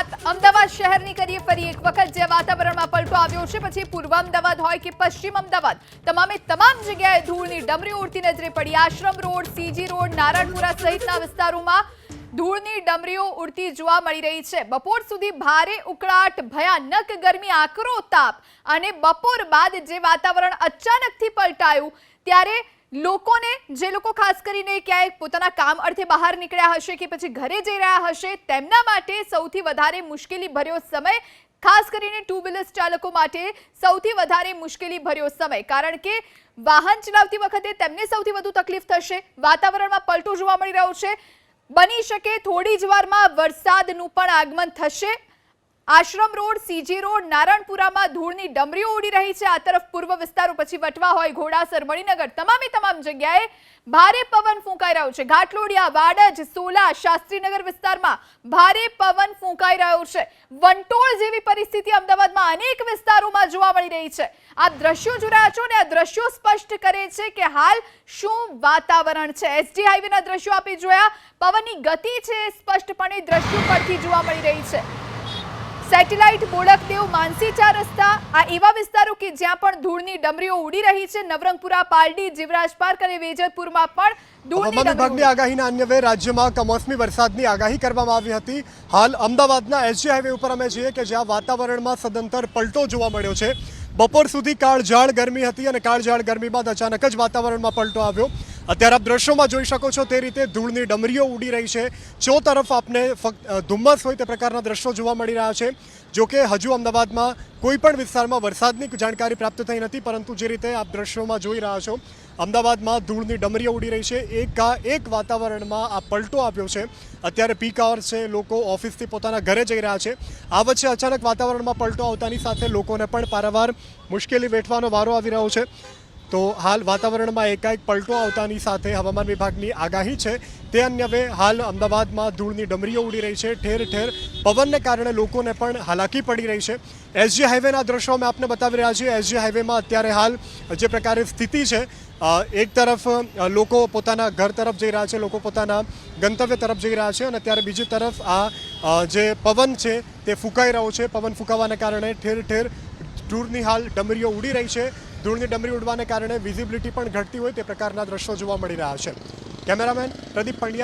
વાત અમદાવાદ શહેરની કરીએ ફરી એક વખત, જે વાતાવરણમાં પલટો આવ્યો છે. પછી પૂર્વ અમદાવાદ હોય કે પશ્ચિમ અમદાવાદ, તમામે તમામ જગ્યાએ ધૂળની ડમરી ઉડતી નજરે પડી. Ashram road, CG road Narayanpura સહિતના વિસ્તારોમાં ધૂળની ડમરીઓ ઉડતી જોવા મળી રહી છે. બપોર સુધી ભારે ઉકળાટ, ભયાનક ગરમી, આકરો, તાપ અને બપોર બાદ જે વાતાવરણ અચાનકથી પલટાયું, ત્યારે લોકોને, જે લોકો ખાસ કરીને ક્યાંય પોતાના કામ અર્થે બહાર નીકળ્યા હશે કે પછી ઘરે જઈ રહ્યા હશે, તેમના માટે સૌથી વધારે મુશ્કેલી ભર્યો સમય ખાસ કરીને ટુ વ્હીલર્સ ચાલકો માટે સૌથી વધારે મુશ્કેલી ભર્યો સમય. કારણ કે વાહન ચલાવતી વખતે તેમને સૌથી વધુ તકલીફ થશે. વાતાવરણમાં પલટો જોવા મળી રહ્યો છે. બની શકે થોડી જ વારમાં વરસાદનું પણ આગમન થશે. આશ્રમ રોડ, સીજી રોડ નારાયણપુરામાં ધૂળની ડમરીઓ ઉડી રહી છે. આ તરફ પૂર્વ વિસ્તારો પછી વટવા હોય, ઘોડાસર, મણિનગર, તમામે તમામ જગ્યાએ ભારે પવન ફૂંકાઈ રહ્યો છે. ઘાટલોડિયા, વાડજ, સોલા, શાસ્ત્રીનગર વિસ્તારમાં ભારે પવન ફૂંકાઈ રહ્યો છે. વંટોળ જેવી પરિસ્થિતિ અમદાવાદમાં અનેક વિસ્તારોમાં જોવા મળી રહી છે. આ દ્રશ્યો રહ્યા છો ને આ દ્રશ્યો સ્પષ્ટ કરે છે કે હાલ શું વાતાવરણ છે? એસટી હાઈવેના દ્રશ્યો આપી જોયા. પવનની ગતિ છે સ્પષ્ટપણે દ્રશ્યો પરથી જોવા મળી રહી છે. સેટેલાઇટ બોડકદેવ માનસી ચાર રસ્તા આ એવા વિસ્તારો કે જ્યાં પણ ધૂળની ડમરીઓ ઉડી રહી છે નવરંગપુરા પાલડી જીવરાજ પાર્ક અને વેજલપુરમાં પણ હવામાન વિભાગની આગાહીના અન્વયે રાજ્યમાં કમોસમી વરસાદની આગાહી કરવામાં આવી હતી. હાલ અમદાવાદના એસજી હાઈવે ઉપર અમે જઈએ કે જ્યાં વાતાવરણમાં સદંતર પલટો જોવા મળ્યો છે. બપોર સુધી કાળઝાળ ગરમી હતી અને કાળઝાળ ગરમી બાદ અચાનક જ વાતાવરણમાં પલટો આવ્યો. અત્યારે આપ દ્રશ્યોમાં જોઈ શકો છો તે રીતે ધૂળની ડમરીઓ ઉડી રહી છે. ચો તરફ આપને ફક્ત ધુમ્મસ હોય તે પ્રકારના દ્રશ્યો જોવા મળી રહ્યા છે. જો કે હજુ અમદાવાદમાં કોઈ પણ વિસ્તારમાં વરસાદની જાણકારી પ્રાપ્ત થઈ નથી, પરંતુ જે રીતે આપ દ્રશ્યોમાં જોઈ રહ્યા છો, અમદાવાદમાં ધૂળની ડમરીઓ ઉડી રહી છે. એકા એક વાતાવરણમાં આ પલટો આવ્યો છે. અત્યારે પીક આવર છે, લોકો ઓફિસથી પોતાના ઘરે જઈ રહ્યા છે. આ વચ્ચે અચાનક વાતાવરણમાં પલટો આવતાની સાથે લોકોને પણ પારાવાર મુશ્કેલી વેઠવાનો વારો આવી રહ્યો છે. તો હાલ વાતાવરણમાં એકાએક પલટો આવતાની સાથે હવામાન વિભાગની આગાહી છે. તે અન્યવે હાલ અમદાવાદમાં ધૂળની ડમરીઓ ઉડી રહી છે. ઠેર ઠેર પવનને કારણે લોકોને પણ હાલાકી પડી રહી છે. એસજી હાઈવેના દ્રશ્યો અમે આપને બતાવી રહ્યા છીએ. એસજી હાઈવેમાં અત્યારે હાલ જે પ્રકારે સ્થિતિ છે એક તરફ લોકો પોતાના ઘર તરફ જઈ રહ્યા છે, લોકો પોતાના ગંતવ્ય તરફ જઈ રહ્યા છે અને ત્યારે બીજી તરફ આ જે પવન છે તે ફૂંકાઈ રહ્યો છે. પવન ફૂંકાવાને કારણે ઠેર ઠેર ધૂળની હાલ ડમરીઓ ઉડી રહી છે. ધૂળની ડમરી ઉડવાને કારણે વિઝિબિલિટી પણ ઘટતી હોય તે પ્રકારના દ્રશ્યો જોવા મળી રહ્યા છે. કેમેરામેન પ્રદીપ પંડ્યા